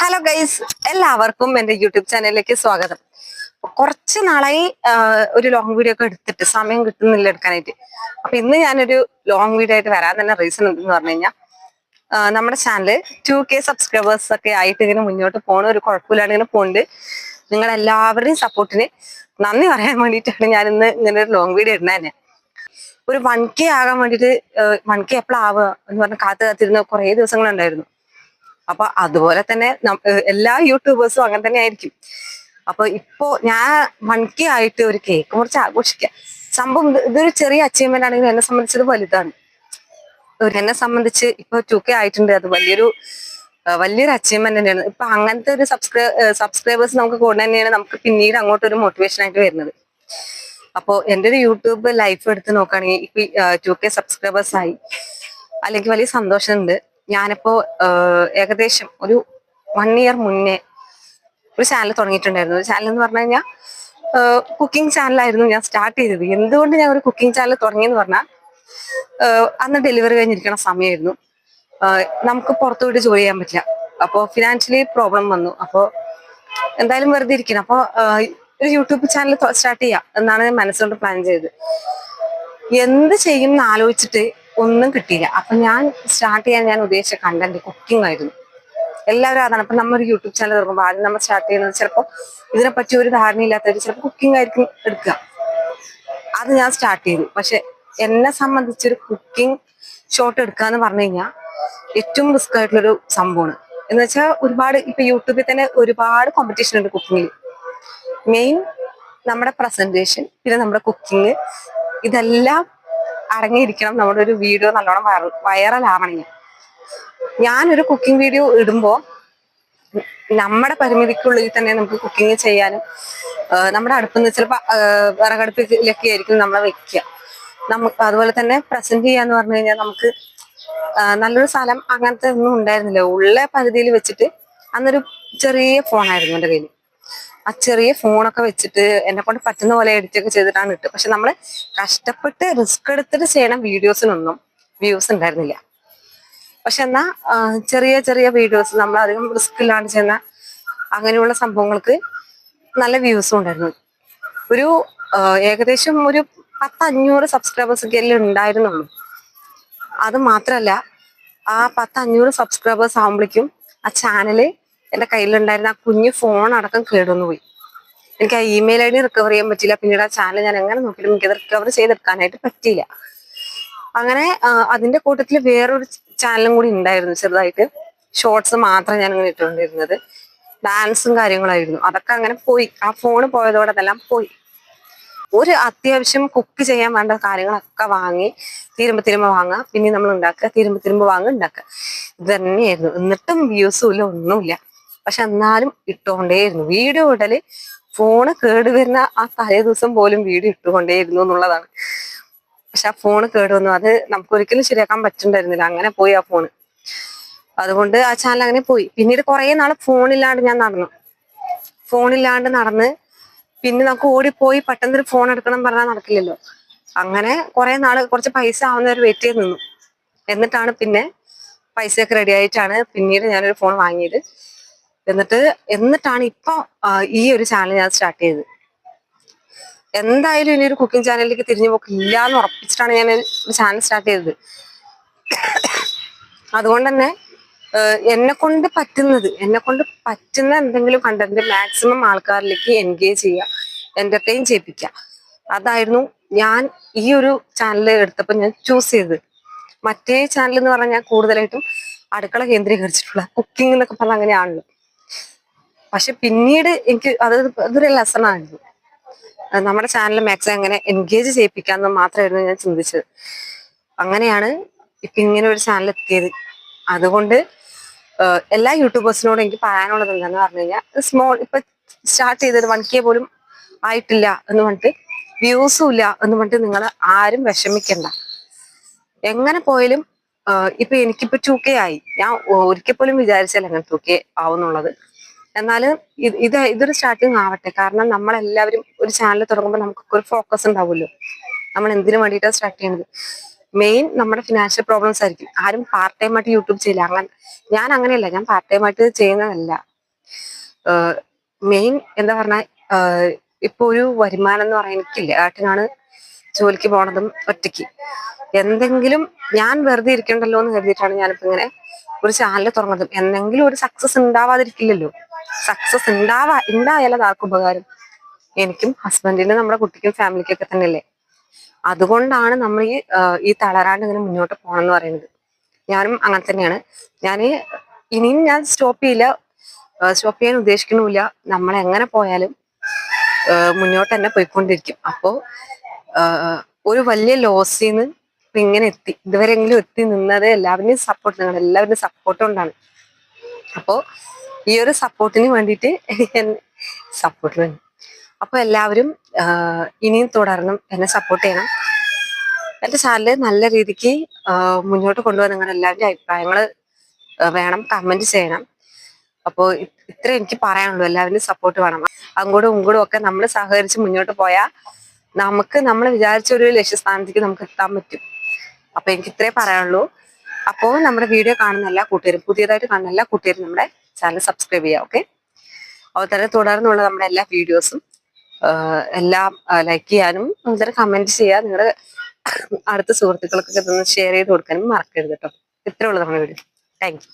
Hello guys എല്ലാവർക്കും എന്റെ YouTube ചാനലിലേക്ക് സ്വാഗതം. കുറച്ച് നാളായി ഒരു ലോങ് വീഡിയോ ഒക്കെ എടുത്തിട്ട് സമയം കിട്ടുന്നില്ല എടുക്കാനായിട്ട്. അപ്പൊ ഇന്ന് ഞാനൊരു ലോങ് വീഡിയോ ആയിട്ട് വരാൻ തന്നെ റീസൺ എന്തെന്ന് പറഞ്ഞു കഴിഞ്ഞാൽ നമ്മുടെ ചാനൽ ടു കെ സബ്സ്ക്രൈബേഴ്സ് ഒക്കെ ആയിട്ട് ഇങ്ങനെ മുന്നോട്ട് പോണ ഒരു കുഴപ്പമില്ലാണ്ട് ഇങ്ങനെ പോകുന്നുണ്ട് നിങ്ങൾ എല്ലാവരുടെയും സപ്പോർട്ടിന് നന്ദി പറയാൻ വേണ്ടിയിട്ടാണ് ഞാൻ ഇന്ന് ഇങ്ങനെ ഒരു ലോങ് വീഡിയോ ഇടുന്നത് തന്നെ. ഒരു വൺ കെ ആകാൻ വേണ്ടിയിട്ട് വൺ കെ എപ്പോഴാവുക എന്ന് പറഞ്ഞ് കാത്തു കാത്തിരുന്ന കുറേ ദിവസങ്ങളുണ്ടായിരുന്നു. അപ്പൊ അതുപോലെ തന്നെ എല്ലാ യൂട്യൂബേഴ്സും അങ്ങനെ തന്നെ ആയിരിക്കും. അപ്പൊ ഇപ്പോ ഞാൻ മൺകി ആയിട്ട് ഒരു കേക്ക് മുറിച്ച് ആഘോഷിക്കാം. സംഭവം ഇതൊരു ചെറിയ അച്ചീവ്മെന്റ് ആണെങ്കിലും എന്നെ സംബന്ധിച്ചത് വലുതാണ്. എന്നെ സംബന്ധിച്ച് ഇപ്പൊ ടു കെ ആയിട്ടുണ്ട്. അത് വലിയൊരു വലിയൊരു അച്ചീവ്മെന്റ് തന്നെയാണ്. ഇപ്പൊ അങ്ങനത്തെ ഒരു സബ്സ്ക്രൈ സബ്സ്ക്രൈബേഴ്സ് നമുക്ക് കൂടുതൽ തന്നെയാണ് നമുക്ക് പിന്നീട് അങ്ങോട്ട് ഒരു മോട്ടിവേഷൻ ആയിട്ട് വരുന്നത്. അപ്പോ എന്റെ ഒരു യൂട്യൂബ് ലൈഫ് എടുത്ത് നോക്കുകയാണെങ്കിൽ ഇപ്പൊ ടു കെ സബ്സ്ക്രൈബേഴ്സ് ആയി. അല്ലെങ്കിൽ വലിയ സന്തോഷമുണ്ട്. ഞാനിപ്പോ ഏകദേശം ഒരു വൺ ഇയർ മുന്നേ ഒരു ചാനൽ തുടങ്ങിയിട്ടുണ്ടായിരുന്നു. ചാനൽ എന്ന് പറഞ്ഞു കഴിഞ്ഞാൽ കുക്കിംഗ് ചാനലായിരുന്നു ഞാൻ സ്റ്റാർട്ട് ചെയ്തത്. എന്തുകൊണ്ട് ഞാൻ ഒരു കുക്കിംഗ് ചാനൽ തുടങ്ങിയെന്ന് പറഞ്ഞാൽ അന്ന് ഡെലിവറി കഴിഞ്ഞിരിക്കുന്ന സമയമായിരുന്നു നമുക്ക് പുറത്തു പോയിട്ട് ജോലി ചെയ്യാൻ പറ്റില്ല. അപ്പോൾ ഫിനാൻഷ്യലി പ്രോബ്ലം വന്നു. അപ്പോൾ എന്തായാലും വെറുതെ ഇരിക്കണം. അപ്പോൾ ഒരു യൂട്യൂബ് ചാനൽ സ്റ്റാർട്ട് ചെയ്യാം എന്നാണ് ഞാൻ മനസ്സുകൊണ്ട് പ്ലാൻ ചെയ്തത്. എന്ത് ചെയ്യും എന്ന് ആലോചിച്ചിട്ട് ഒന്നും കിട്ടിയില്ല. അപ്പൊ ഞാൻ സ്റ്റാർട്ട് ചെയ്യാൻ ഞാൻ ഉദ്ദേശിച്ച കണ്ടന്റ് കുക്കിംഗ് ആയിരുന്നു. എല്ലാവരും അതാണ്. അപ്പൊ നമ്മൾ യൂട്യൂബ് ചാനൽ തുടങ്ങുമ്പോൾ ആദ്യം നമ്മൾ സ്റ്റാർട്ട് ചെയ്യുന്നത് ചിലപ്പോൾ ഇതിനെപ്പറ്റി ഒരു ധാരണയില്ലാത്തവർ ചിലപ്പോൾ കുക്കിംഗ് ആയിരിക്കും എടുക്കുക. അത് ഞാൻ സ്റ്റാർട്ട് ചെയ്തു. പക്ഷെ എന്നെ സംബന്ധിച്ചൊരു കുക്കിംഗ് ഷോട്ട് എടുക്കുക എന്ന് പറഞ്ഞു കഴിഞ്ഞാൽ ഏറ്റവും റിസ്ക് ആയിട്ടുള്ളൊരു സംഭവമാണ്. എന്ന് വെച്ചാൽ ഒരുപാട് ഇപ്പൊ യൂട്യൂബിൽ തന്നെ ഒരുപാട് കോമ്പറ്റീഷൻ ഉണ്ട് കുക്കിങ്ങിൽ മെയിൻ നമ്മുടെ പ്രസന്റേഷൻ പിന്നെ നമ്മുടെ കുക്കിംഗ് ഇതെല്ലാം അടങ്ങിയിരിക്കണം. നമ്മുടെ ഒരു വീഡിയോ നല്ലോണം വൈറൽ ആവണമെങ്കിൽ ഞാനൊരു കുക്കിംഗ് വീഡിയോ ഇടുമ്പോൾ നമ്മുടെ പരിമിതിക്കുള്ളിൽ തന്നെ നമുക്ക് കുക്കിംഗ് ചെയ്യാനും നമ്മുടെ അടുപ്പിൽ നിന്ന് ചിലപ്പോൾ വിറകടുപ്പിലൊക്കെ ആയിരിക്കും നമ്മളെ വെക്കുക. നമുക്ക് അതുപോലെ തന്നെ പ്രസന്റ് ചെയ്യാന്ന് പറഞ്ഞു കഴിഞ്ഞാൽ നമുക്ക് നല്ലൊരു സ്ഥലം അങ്ങനത്തെ ഒന്നും ഉണ്ടായിരുന്നില്ല. ഉള്ള പരിധിയിൽ വെച്ചിട്ട് അന്നൊരു ചെറിയ ഫോണായിരുന്നു എന്റെ കയ്യിൽ ആ ചെറിയ ഫോണൊക്കെ വെച്ചിട്ട് എന്നെ കൊണ്ട് പറ്റുന്ന പോലെ എഡിറ്റ് ഒക്കെ ചെയ്തിട്ടാണ് ഇട്ട് പക്ഷെ നമ്മൾ കഷ്ടപ്പെട്ട് റിസ്ക് എടുത്തിട്ട് ചെയ്യണ വീഡിയോസിനൊന്നും വ്യൂസ് ഉണ്ടായിരുന്നില്ല. പക്ഷെ എന്നാ ചെറിയ ചെറിയ വീഡിയോസ് നമ്മൾ അധികം റിസ്ക് ഇല്ലാണ്ട് ചെയ്യുന്ന അങ്ങനെയുള്ള സംഭവങ്ങൾക്ക് നല്ല വ്യൂസും ഉണ്ടായിരുന്നു. ഒരു ഏകദേശം ഒരു പത്ത് അഞ്ഞൂറ് സബ്സ്ക്രൈബേഴ്സ് ഒക്കെ ഉണ്ടായിരുന്നുള്ളൂ. അത് മാത്രല്ല ആ പത്ത് അഞ്ഞൂറ് സബ്സ്ക്രൈബേഴ്സ് ആകുമ്പോഴേക്കും ആ ചാനൽ എന്റെ കയ്യിലുണ്ടായിരുന്ന ആ കുഞ്ഞു ഫോൺ അടക്കം കേടുവന്നു പോയി. എനിക്ക് ആ ഇമെയിൽ ഐ ഡി റിക്കവർ ചെയ്യാൻ പറ്റില്ല പിന്നീട് ആ ചാനൽ ഞാൻ എങ്ങനെ നോക്കിയിട്ടും എനിക്കത് റിക്കവർ ചെയ്തെടുക്കാനായിട്ട് പറ്റിയില്ല. അങ്ങനെ അതിന്റെ കൂട്ടത്തിൽ വേറൊരു ചാനലും കൂടി ഉണ്ടായിരുന്നു ചെറുതായിട്ട്. ഷോർട്സ് മാത്രം ഞാൻ ഇങ്ങനെ ഇട്ടുകൊണ്ടിരുന്നത്. ഡാൻസും കാര്യങ്ങളായിരുന്നു. അതൊക്കെ അങ്ങനെ പോയി. ആ ഫോണ് പോയതോടെ അതെല്ലാം പോയി. ഒരു അത്യാവശ്യം കുക്ക് ചെയ്യാൻ വേണ്ട കാര്യങ്ങളൊക്കെ വാങ്ങി തീരുമ്പോ തീരുമ്പോ വാങ്ങുക പിന്നെ നമ്മൾ ഉണ്ടാക്കുക തീരുമ്പോ തീരുമ്പോ വാങ്ങുക ഉണ്ടാക്കുക. ഇത് തന്നെയായിരുന്നു. എന്നിട്ടും വ്യൂസും ഇല്ല ഒന്നുമില്ല. പക്ഷെ എന്നാലും ഇട്ടുകൊണ്ടേയിരുന്നു. വീഡിയോ ഇടൽ ഫോണ് കേട് വരുന്ന ആ തലേ ദിവസം പോലും വീഡിയോ ഇട്ടുകൊണ്ടേയിരുന്നു എന്നുള്ളതാണ്. പക്ഷെ ആ ഫോണ് കേട് വന്നു. അത് നമുക്ക് ഒരിക്കലും ശരിയാക്കാൻ പറ്റുന്നുണ്ടായിരുന്നില്ല അങ്ങനെ പോയി ആ ഫോണ് അതുകൊണ്ട് ആ ചാനൽ അങ്ങനെ പോയി. പിന്നീട് കുറെ നാൾ ഫോണില്ലാണ്ട് ഞാൻ നടന്നു. ഫോണില്ലാണ്ട് നടന്ന് പിന്നെ നമുക്ക് ഓടിപ്പോയി പെട്ടെന്ന് ഫോൺ എടുക്കണം പറഞ്ഞാൽ നടക്കില്ലല്ലോ. അങ്ങനെ കുറെ നാൾ കുറച്ച് പൈസ ആവുന്നവർ വെയിറ്റ് ചെയ്ത് നിന്നു. എന്നിട്ടാണ് പിന്നെ പൈസയൊക്കെ റെഡി ആയിട്ടാണ് പിന്നീട് ഞാനൊരു ഫോൺ വാങ്ങിയത്. എന്നിട്ട് എന്നിട്ടാണ് ഇപ്പൊ ഈ ഒരു ചാനൽ ഞാൻ സ്റ്റാർട്ട് ചെയ്തത്. എന്തായാലും ഇനി ഒരു കുക്കിംഗ് ചാനലിലേക്ക് തിരിഞ്ഞു പോക്കില്ല എന്ന് ഉറപ്പിച്ചിട്ടാണ് ഞാൻ ഒരു ചാനൽ സ്റ്റാർട്ട് ചെയ്തത്. അതുകൊണ്ട് തന്നെ എന്നെ കൊണ്ട് പറ്റുന്നത് എന്നെ കൊണ്ട് പറ്റുന്ന എന്തെങ്കിലും കണ്ടന്റ് മാക്സിമം ആൾക്കാരിലേക്ക് എൻഗേജ് ചെയ്യുക എന്റർടൈൻ ചെയ്യിപ്പിക്കുക. അതായിരുന്നു ഞാൻ ഈ ഒരു ചാനൽ എടുത്തപ്പോൾ ഞാൻ ചൂസ് ചെയ്തത്. മറ്റേ ചാനൽ എന്ന് പറഞ്ഞാൽ കൂടുതലായിട്ടും അടുക്കള കേന്ദ്രീകരിച്ചിട്ടുള്ള കുക്കിംഗ് എന്നൊക്കെ പറഞ്ഞാൽ അങ്ങനെയാണല്ലോ. പക്ഷെ പിന്നീട് എനിക്ക് അത് അതൊരു ലെസൺ ആയിരുന്നു. നമ്മുടെ ചാനൽ മാക്സിമം എങ്ങനെ എൻഗേജ് ചെയ്യിപ്പിക്കാന്ന് മാത്രമായിരുന്നു ഞാൻ ചിന്തിച്ചത്. അങ്ങനെയാണ് ഇപ്പൊ ഇങ്ങനെ ഒരു ചാനൽ എത്തിയത്. അതുകൊണ്ട് എല്ലാ യൂട്യൂബേഴ്സിനോടും എനിക്ക് പറയാനുള്ളത് എന്താന്ന് പറഞ്ഞു കഴിഞ്ഞാൽ സ്മോൾ ഇപ്പൊ സ്റ്റാർട്ട് ചെയ്തത് വൺ കെ പോലും ആയിട്ടില്ല എന്ന് പറഞ്ഞിട്ട് വ്യൂസും ഇല്ല എന്ന് പറഞ്ഞിട്ട് നിങ്ങൾ ആരും വിഷമിക്കണ്ട. എങ്ങനെ പോയാലും ഇപ്പൊ എനിക്കിപ്പോ ടു കെ ആയി. ഞാൻ ഒരിക്കൽ പോലും വിചാരിച്ചല്ല അങ്ങനെ ടു കെ ആവുന്നുള്ളത്. എന്നാലും ഇത് ഇത് ഇതൊരു സ്റ്റാർട്ടിങ് ആവട്ടെ. കാരണം നമ്മളെല്ലാവരും ഒരു ചാനൽ തുടങ്ങുമ്പോൾ നമുക്കൊക്കെ ഒരു ഫോക്കസ് ഉണ്ടാവുമല്ലോ. നമ്മൾ എന്തിനു വേണ്ടിയിട്ടാണ് സ്റ്റാർട്ട് ചെയ്യുന്നത് മെയിൻ നമ്മുടെ ഫിനാൻഷ്യൽ പ്രോബ്ലംസ് ആയിരിക്കും. ആരും പാർട്ട് ടൈം ആയിട്ട് യൂട്യൂബ് ചെയ്യില്ല. അങ്ങനെ ഞാൻ അങ്ങനെയല്ല. ഞാൻ പാർട്ട് ടൈം ആയിട്ട് ചെയ്യുന്നതല്ല. മെയിൻ എന്താ പറഞ്ഞാൽ ഇപ്പൊ ഒരു വരുമാനം എന്ന് പറയാൻ എനിക്കില്ല. ഏട്ടനാണ് ജോലിക്ക് പോണതും ഒറ്റയ്ക്ക്. എന്തെങ്കിലും ഞാൻ വെറുതെ ഇരിക്കണ്ടല്ലോ എന്ന് കരുതിയിട്ടാണ് ഞാനിപ്പോ ഇങ്ങനെ ഒരു ചാനൽ തുറന്നതും എന്തെങ്കിലും ഒരു സക്സസ് ഉണ്ടാവാതിരിക്കില്ലല്ലോ. സക്സസ് ഉണ്ടാവാ ഉണ്ടായാലും അത് ആർക്കും ഉപകാരം. എനിക്കും ഹസ്ബൻഡിനും നമ്മുടെ കുട്ടിക്കും ഫാമിലിക്കൊക്കെ തന്നെയല്ലേ. അതുകൊണ്ടാണ് നമ്മൾ ഈ ഈ തളരാണ്ട് ഇങ്ങനെ മുന്നോട്ട് പോകണം എന്ന് പറയുന്നത്. ഞാനും അങ്ങനെ തന്നെയാണ്. ഞാൻ ഇനിയും ഞാൻ സ്റ്റോപ്പ് ചെയ്യില്ല. സ്റ്റോപ്പ് ചെയ്യാൻ ഉദ്ദേശിക്കണമില്ല നമ്മൾ എങ്ങനെ പോയാലും മുന്നോട്ട് തന്നെ പോയിക്കൊണ്ടിരിക്കും. അപ്പോൾ ഒരു വലിയ ലോസിൽ നിന്ന് ഇങ്ങനെ എത്തി. ഇതുവരെങ്കിലും എത്തി നിന്നത് എല്ലാവരുടെയും സപ്പോർട്ട് നിങ്ങളുടെ എല്ലാവരുടെയും സപ്പോർട്ട് കൊണ്ടാണ്. അപ്പോ ഈ ഒരു സപ്പോർട്ടിന് വേണ്ടിയിട്ട് സപ്പോർട്ട് വേണം അപ്പോൾ എല്ലാവരും ഇനിയും തുടരണം എന്നെ സപ്പോർട്ട് ചെയ്യണം. എന്റെ ചാനൽ നല്ല രീതിക്ക് മുന്നോട്ട് കൊണ്ടുപോകാൻ നിങ്ങളുടെ എല്ലാവരുടെയും അഭിപ്രായങ്ങൾ വേണം കമന്റ് ചെയ്യണം. അപ്പോൾ ഇത്ര എനിക്ക് പറയാനുള്ളൂ. എല്ലാവരും സപ്പോർട്ട് വേണം. അങ്ങോട്ടും ഇങ്ങോട്ടും ഒക്കെ നമ്മൾ സഹകരിച്ച് മുന്നോട്ട് പോയാൽ നമുക്ക് നമ്മൾ വിചാരിച്ച ഒരു ലക്ഷ്യസ്ഥാനത്തേക്ക് നമുക്ക് എത്താൻ പറ്റും. അപ്പൊ എനിക്ക് ഇത്രേ പറയാനുള്ളൂ. അപ്പോൾ നമ്മുടെ വീഡിയോ കാണുന്ന എല്ലാ കൂട്ടുകാരും പുതിയതായിട്ട് കാണുന്ന എല്ലാ കൂട്ടുകാരും നമ്മുടെ ചാനൽ സബ്സ്ക്രൈബ് ചെയ്യുക ഓക്കെ? അതുപോലെ തുടർന്നുള്ള നമ്മുടെ എല്ലാ വീഡിയോസും എല്ലാം ലൈക്ക് ചെയ്യാനും അതുപോലെ കമന്റ് ചെയ്യുക നിങ്ങളുടെ അടുത്ത സുഹൃത്തുക്കൾക്കൊക്കെ ഷെയർ ചെയ്ത് കൊടുക്കാനും മറക്കരുത് കേട്ടോ. ഇത്രേ ഉള്ളൂ നമ്മുടെ വീഡിയോ. താങ്ക്